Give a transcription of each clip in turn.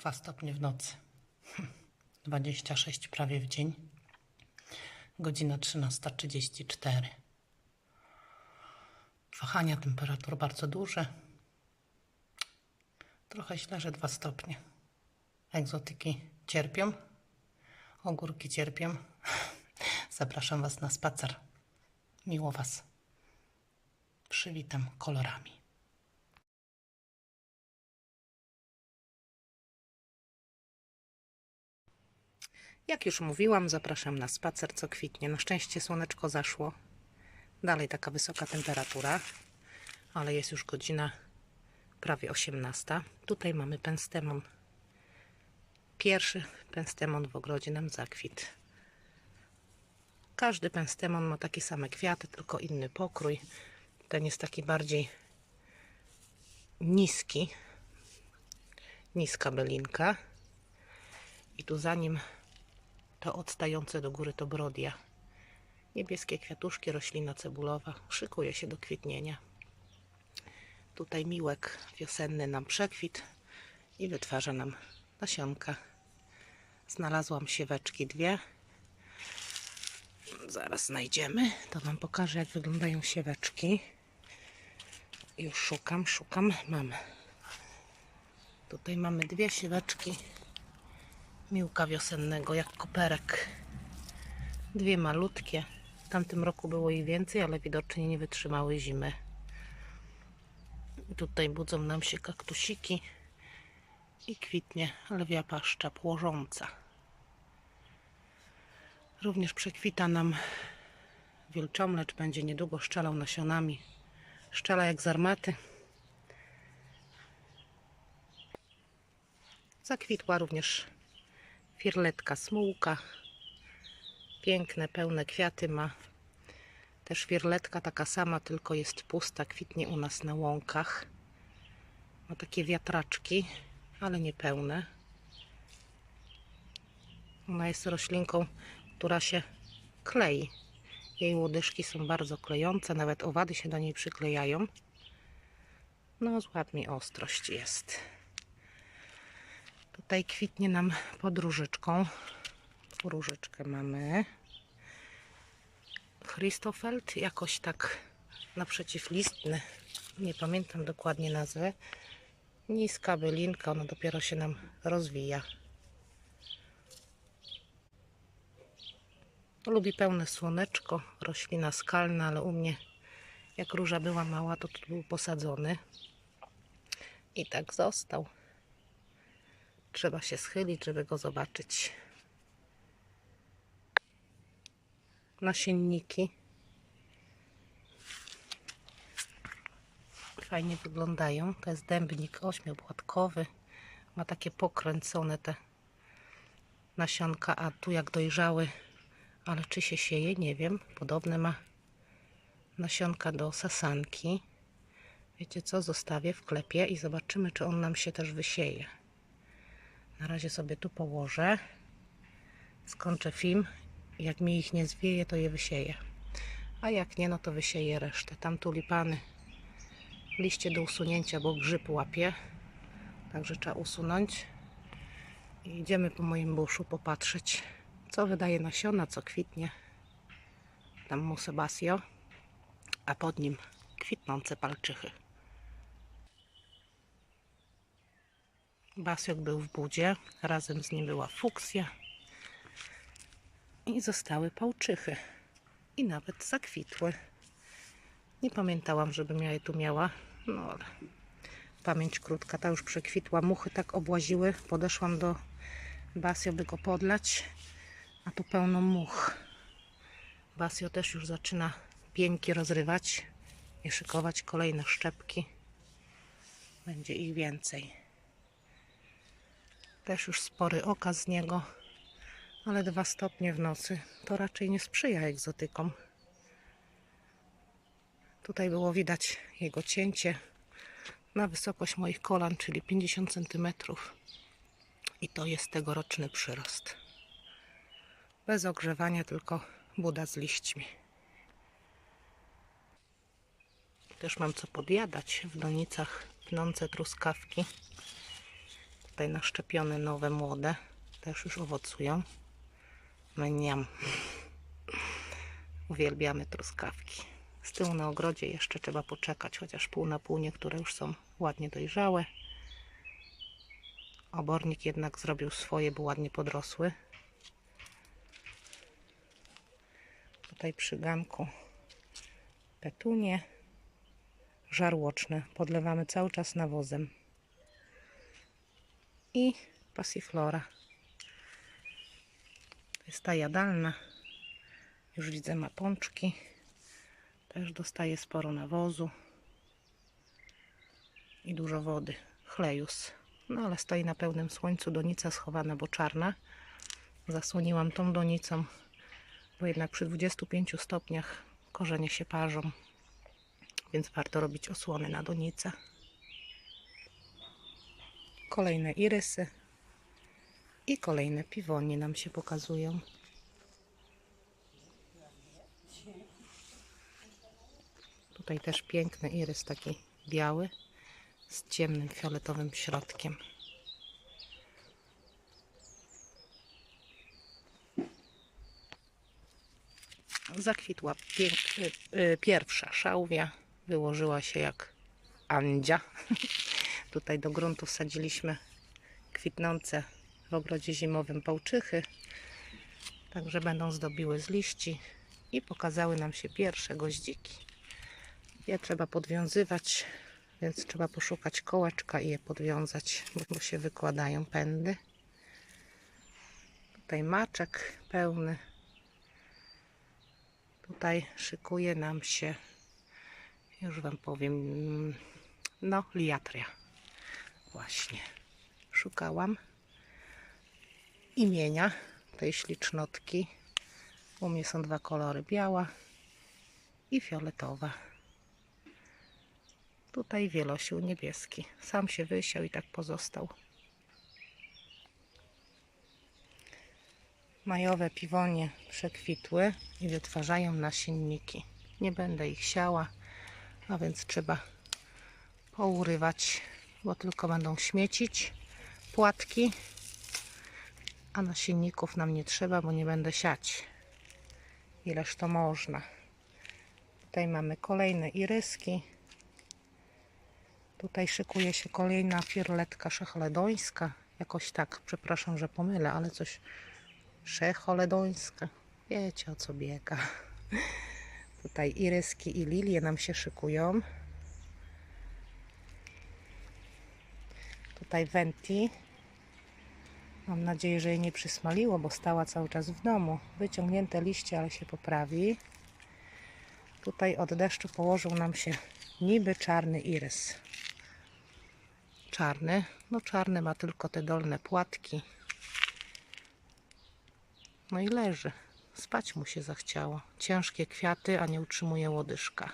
2 stopnie w nocy. 26 prawie w dzień. Godzina 13.34. Wahania temperatur bardzo duże. Trochę źle, że 2 stopnie. Egzotyki cierpią. Ogórki cierpią. Zapraszam Was na spacer. Miło Was przywitam kolorami. Jak już mówiłam, zapraszam na spacer co kwitnie. Na szczęście słoneczko zaszło. Dalej taka wysoka temperatura, ale jest już godzina prawie 18. Tutaj mamy penstemon. Pierwszy penstemon w ogrodzie nam zakwit. Każdy penstemon ma takie same kwiaty, tylko inny pokrój. Ten jest taki bardziej niski. Niska belinka. I tu za nim to odstające do góry to brodia. Niebieskie kwiatuszki, roślina cebulowa. Szykuje się do kwitnienia. Tutaj miłek wiosenny nam przekwit i wytwarza nam nasionka. Znalazłam sieweczki dwie. Zaraz znajdziemy. To Wam pokażę, jak wyglądają sieweczki. Już szukam, szukam. Mam. Tutaj mamy dwie sieweczki miłka wiosennego, jak koperek. Dwie malutkie. W tamtym roku było ich więcej, ale widocznie nie wytrzymały zimy. Tutaj budzą nam się kaktusiki i kwitnie lwia paszcza płożąca. Również przekwita nam wilczomlecz, będzie niedługo szczelał nasionami. Szczela jak z armaty. Zakwitła również firletka smułka. Piękne, pełne kwiaty ma. Też firletka taka sama, tylko jest pusta, kwitnie u nas na łąkach. Ma takie wiatraczki, ale niepełne. Ona jest roślinką, która się klei. Jej łodyżki są bardzo klejące, nawet owady się do niej przyklejają. No, z ładnie ostrość jest. Tutaj kwitnie nam pod różyczką. Różyczkę mamy. Christofeld, jakoś tak naprzeciwlistny. Nie pamiętam dokładnie nazwy. Niska bylinka, ona dopiero się nam rozwija. Lubi pełne słoneczko, roślina skalna, ale u mnie jak róża była mała, to tu był posadzony. I tak został. Trzeba się schylić, żeby go zobaczyć. Nasienniki. Fajnie wyglądają. To jest dębnik ośmiopłatkowy. Ma takie pokręcone te nasionka, a tu jak dojrzały, ale czy się sieje, nie wiem. Podobne ma nasionka do sasanki. Wiecie co? Zostawię w klepie i zobaczymy, czy on nam się też wysieje. Na razie sobie tu położę. Skończę film. Jak mi ich nie zwieje, to je wysieję. A jak nie, no to wysieję resztę. Tam tulipany. Liście do usunięcia, bo grzyb łapie. Także trzeba usunąć. I idziemy po moim buszu popatrzeć, co wydaje nasiona, co kwitnie. Tam mu Sebasio, a pod nim kwitnące palczychy. Basiok był w budzie, razem z nim była fuksja i zostały pałczychy i nawet zakwitły. Nie pamiętałam, żebym ja je tu miała, no ale pamięć krótka, ta już przekwitła. Muchy tak obłaziły, podeszłam do Basio, by go podlać, a tu pełno much. Basio też już zaczyna pieńki rozrywać i szykować kolejne szczepki. Będzie ich więcej. Też już spory okaz z niego, ale dwa stopnie w nocy to raczej nie sprzyja egzotykom. Tutaj było widać jego cięcie na wysokość moich kolan, czyli 50 cm. I to jest tegoroczny przyrost. Bez ogrzewania, tylko buda z liśćmi. Też mam co podjadać w donicach pnące truskawki tutaj naszczepione nowe, młode. Też już owocują. Mniam. Uwielbiamy truskawki. Z tyłu na ogrodzie jeszcze trzeba poczekać, chociaż pół na pół niektóre już są ładnie dojrzałe. Obornik jednak zrobił swoje, był ładnie podrosły. Tutaj przy ganku petunie żarłoczne. Podlewamy cały czas nawozem. I pasiflora. To jest ta jadalna. Już widzę ma pączki. Też dostaje sporo nawozu. I dużo wody. Chlejus. No ale stoi na pełnym słońcu. Donica schowana, bo czarna. Zasłoniłam tą donicą, bo jednak przy 25 stopniach korzenie się parzą. Więc warto robić osłony na donicę. Kolejne irysy. I kolejne piwonie nam się pokazują. Tutaj też piękny irys, taki biały, z ciemnym fioletowym środkiem. Zakwitła y, y, pierwsza szałwia, wyłożyła się jak andzia. Tutaj do gruntu wsadziliśmy kwitnące w ogrodzie zimowym pałczychy, także będą zdobiły z liści i pokazały nam się pierwsze goździki. Je trzeba podwiązywać, więc trzeba poszukać kołeczka i je podwiązać, bo- się wykładają pędy. Tutaj maczek pełny. Tutaj szykuje nam się, już Wam powiem, mm, no, liatria. Właśnie. Szukałam imienia tej ślicznotki. U mnie są dwa kolory, biała i fioletowa. Tutaj wielosił niebieski. Sam się wysiał i tak pozostał. Majowe piwonie przekwitły i wytwarzają nasienniki. Nie będę ich siała, a więc trzeba pourywać, bo tylko będą śmiecić płatki, a nasienników nam nie trzeba, bo nie będę siać. Ileż to można. Tutaj mamy kolejne iryski. Tutaj szykuje się kolejna firletka szechledońska. Jakoś tak, przepraszam, że pomylę, ale coś szechledońska. Wiecie o co biega. Tutaj iryski i lilie nam się szykują. Tutaj Venti. Mam nadzieję, że jej nie przysmaliło, bo stała cały czas w domu. Wyciągnięte liście, ale się poprawi. Tutaj od deszczu położył nam się niby czarny irys. Czarny. No czarny ma tylko te dolne płatki. No i leży. Spać mu się zachciało. Ciężkie kwiaty, a nie utrzymuje łodyżka.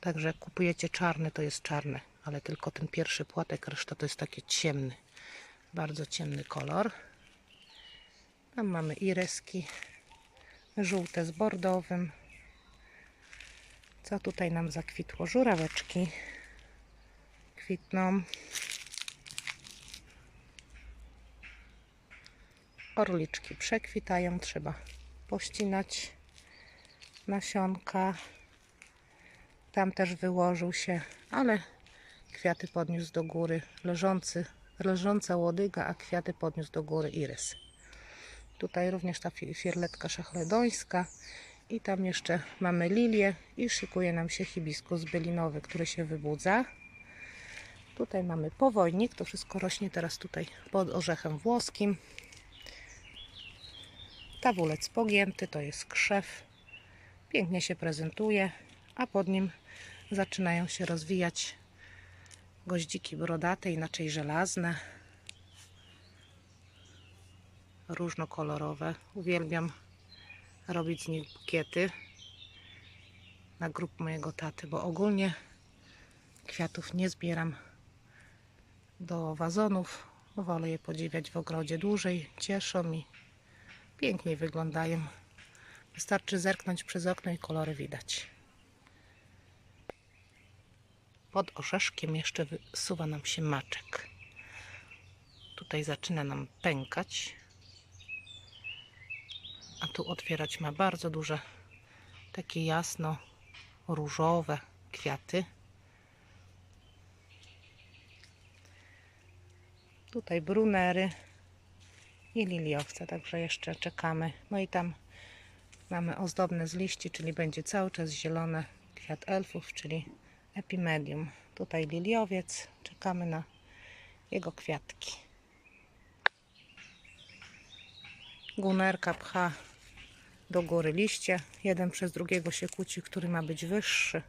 Także kupujecie czarny, to jest czarny, ale tylko ten pierwszy płatek, reszta to jest taki ciemny. Bardzo ciemny kolor. Tam mamy ireski żółte z bordowym. Co tutaj nam zakwitło? Żuraweczki kwitną. Orliczki przekwitają, trzeba pościnać nasionka. Tam też wyłożył się, ale kwiaty podniósł do góry. Leżący, leżąca łodyga, a kwiaty podniósł do góry irys. Tutaj również ta fi- firletka szachledońska. I tam jeszcze mamy lilię i szykuje nam się hibiskus bylinowy, który się wybudza. Tutaj mamy powojnik, to wszystko rośnie teraz tutaj pod orzechem włoskim. Tabulec pogięty, to jest krzew. Pięknie się prezentuje, a pod nim zaczynają się rozwijać goździki brodate, inaczej żelazne. Różnokolorowe. Uwielbiam robić z nich bukiety na grób mojego taty, bo ogólnie kwiatów nie zbieram do wazonów. Wolę je podziwiać w ogrodzie dłużej, cieszą mi, piękniej wyglądają. Wystarczy zerknąć przez okno i kolory widać. Pod orzeszkiem jeszcze wysuwa nam się maczek. Tutaj zaczyna nam pękać. A tu otwierać ma bardzo duże, takie jasno różowe kwiaty. Tutaj brunery i liliowce, także jeszcze czekamy. No i tam mamy ozdobne z liści, czyli będzie cały czas zielone kwiat elfów, czyli epimedium. Tutaj liliowiec, czekamy na jego kwiatki. Gunerka pcha do góry liście. Jeden przez drugiego się kłóci, który ma być wyższy.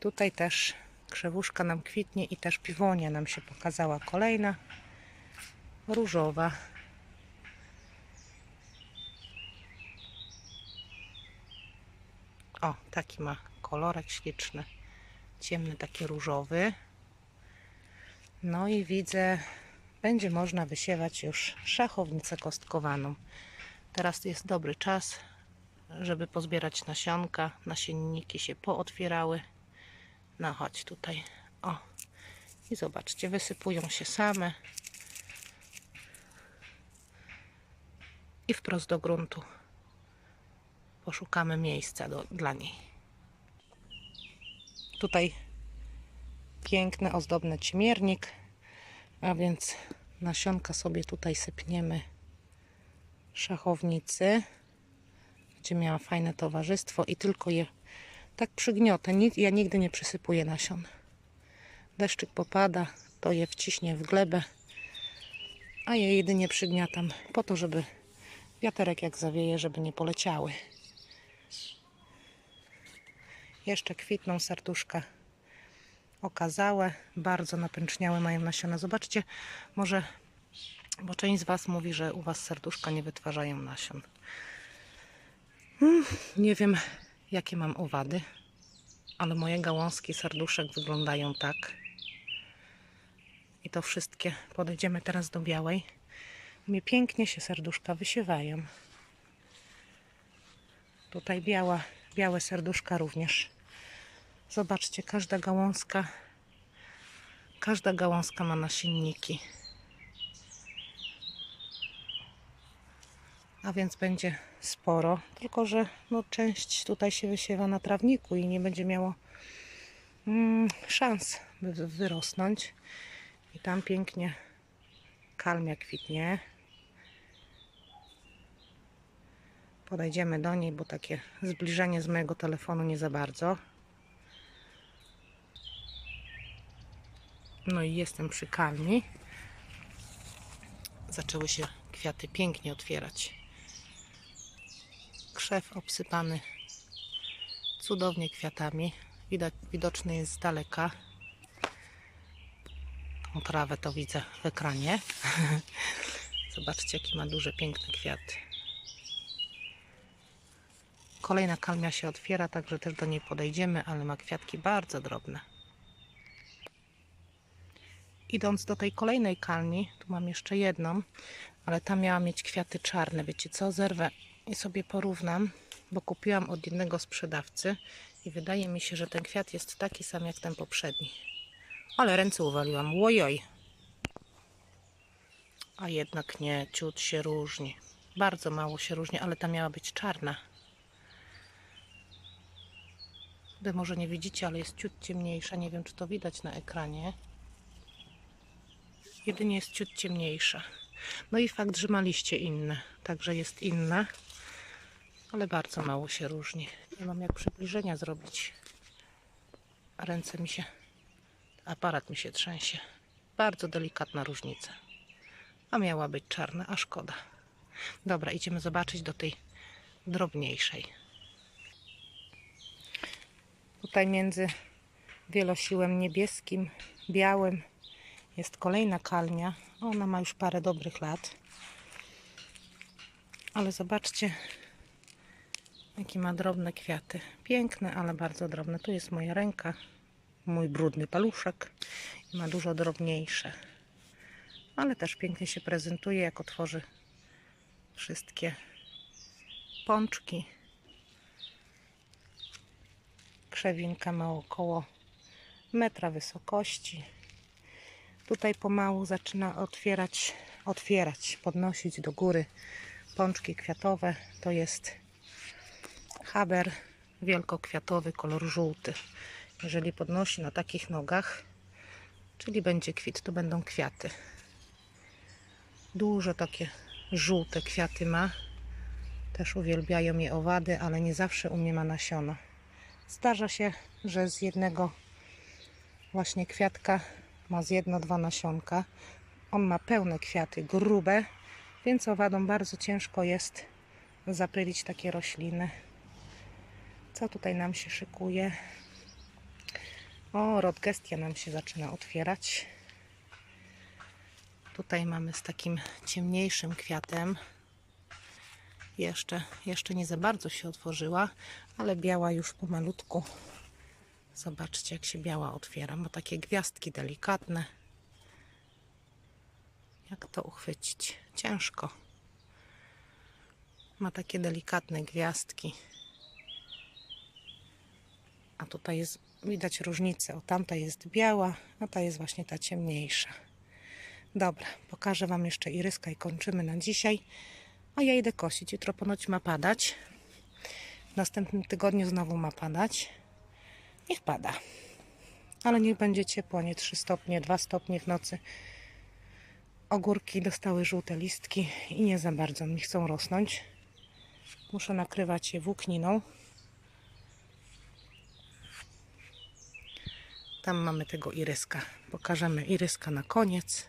Tutaj też krzewuszka nam kwitnie i też piwonia nam się pokazała kolejna. Różowa. O, taki ma kolorek śliczny. Ciemny, taki różowy. No i widzę, będzie można wysiewać już szachownicę kostkowaną. Teraz jest dobry czas, żeby pozbierać nasionka. Nasienniki się pootwierały. No chodź tutaj. O. I zobaczcie, wysypują się same. I wprost do gruntu. Poszukamy miejsca do, dla niej. Tutaj piękny, ozdobny cimiernik. A więc nasionka sobie tutaj sypniemy szachownicy. Będzie miała fajne towarzystwo i tylko je tak przygniotę. Ni- Ja nigdy nie przysypuję nasion. Deszczyk popada, to je wciśnie w glebę, a je jedynie przygniatam po to, żeby wiaterek jak zawieje, żeby nie poleciały. Jeszcze kwitną serduszka okazałe, bardzo napęczniałe mają nasiona. Zobaczcie, może, bo część z Was mówi, że u Was serduszka nie wytwarzają nasion. Hmm, nie wiem, jakie mam owady, ale moje gałązki serduszek wyglądają tak. I to wszystkie. Podejdziemy teraz do białej. Mnie pięknie się serduszka wysiewają. Tutaj biała, białe serduszka również. Zobaczcie, każda gałązka, każda gałązka ma nasienniki. A więc będzie sporo, tylko że no, część tutaj się wysiewa na trawniku i nie będzie miało mm, szans, by wy- wyrosnąć. I tam pięknie kalmia kwitnie. Podejdziemy do niej, bo takie zbliżenie z mojego telefonu nie za bardzo. No i jestem przy kalmi. Zaczęły się kwiaty pięknie otwierać. Krzew obsypany cudownie kwiatami. Widać, widoczny jest z daleka. Tą trawę to widzę w ekranie. Zobaczcie, jaki ma duże, piękne kwiaty. Kolejna kalmia się otwiera, także też do niej podejdziemy, ale ma kwiatki bardzo drobne. Idąc do tej kolejnej kalmi, tu mam jeszcze jedną, ale ta miała mieć kwiaty czarne. Wiecie co? Zerwę i sobie porównam, bo kupiłam od jednego sprzedawcy i wydaje mi się, że ten kwiat jest taki sam jak ten poprzedni. Ale ręce uwaliłam. Łojoj. A jednak nie, ciut się różni. Bardzo mało się różni, ale ta miała być czarna. Wy może nie widzicie, ale jest ciut ciemniejsza. Nie wiem, czy to widać na ekranie. Jedynie jest ciut ciemniejsza. No i fakt, że ma liście inne. Także jest inna. Ale bardzo mało się różni. Nie mam jak przybliżenia zrobić. A ręce mi się... Aparat mi się trzęsie. Bardzo delikatna różnica. A miała być czarna, a szkoda. Dobra, idziemy zobaczyć do tej drobniejszej. Tutaj między wielosiłem niebieskim, białym jest kolejna kalmia. Ona ma już parę dobrych lat. Ale zobaczcie, jakie ma drobne kwiaty. Piękne, ale bardzo drobne. Tu jest moja ręka, mój brudny paluszek. Ma dużo drobniejsze. Ale też pięknie się prezentuje, jak otworzy wszystkie pączki. Krzewinka ma około metra wysokości. Tutaj pomału zaczyna otwierać, otwierać, podnosić do góry pączki kwiatowe. To jest haber wielkokwiatowy, kolor żółty. Jeżeli podnosi na takich nogach, czyli będzie kwit, to będą kwiaty. Duże takie żółte kwiaty ma. Też uwielbiają je owady, ale nie zawsze u mnie ma nasiona. Zdarza się, że z jednego właśnie kwiatka ma z jedno, dwa nasionka. On ma pełne kwiaty, grube, więc owadom bardzo ciężko jest zapylić takie rośliny. Co tutaj nam się szykuje? O, rodgestia nam się zaczyna otwierać. Tutaj mamy z takim ciemniejszym kwiatem. Jeszcze, jeszcze nie za bardzo się otworzyła, ale biała już pomalutku. Zobaczcie, jak się biała otwiera. Ma takie gwiazdki delikatne. Jak to uchwycić? Ciężko. Ma takie delikatne gwiazdki. A tutaj jest, widać różnicę. O, tamta jest biała, a ta jest właśnie ta ciemniejsza. Dobra, pokażę Wam jeszcze iryska i kończymy na dzisiaj. A ja idę kosić. Jutro ponoć ma padać. W następnym tygodniu znowu ma padać. Niech pada. Ale niech będzie ciepło, nie 3 stopnie, 2 stopnie w nocy. Ogórki dostały żółte listki i nie za bardzo mi chcą rosnąć. Muszę nakrywać je włókniną. Tam mamy tego iryska. Pokażemy iryska na koniec.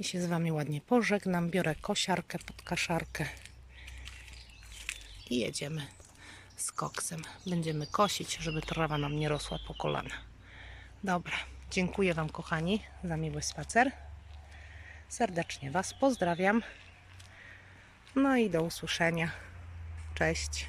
I się z Wami ładnie pożegnam. Biorę kosiarkę pod kaszarkę. I jedziemy z koksem. Będziemy kosić, żeby trawa nam nie rosła po kolana. Dobra. Dziękuję Wam, kochani, za miły spacer. Serdecznie Was pozdrawiam. No i do usłyszenia. Cześć.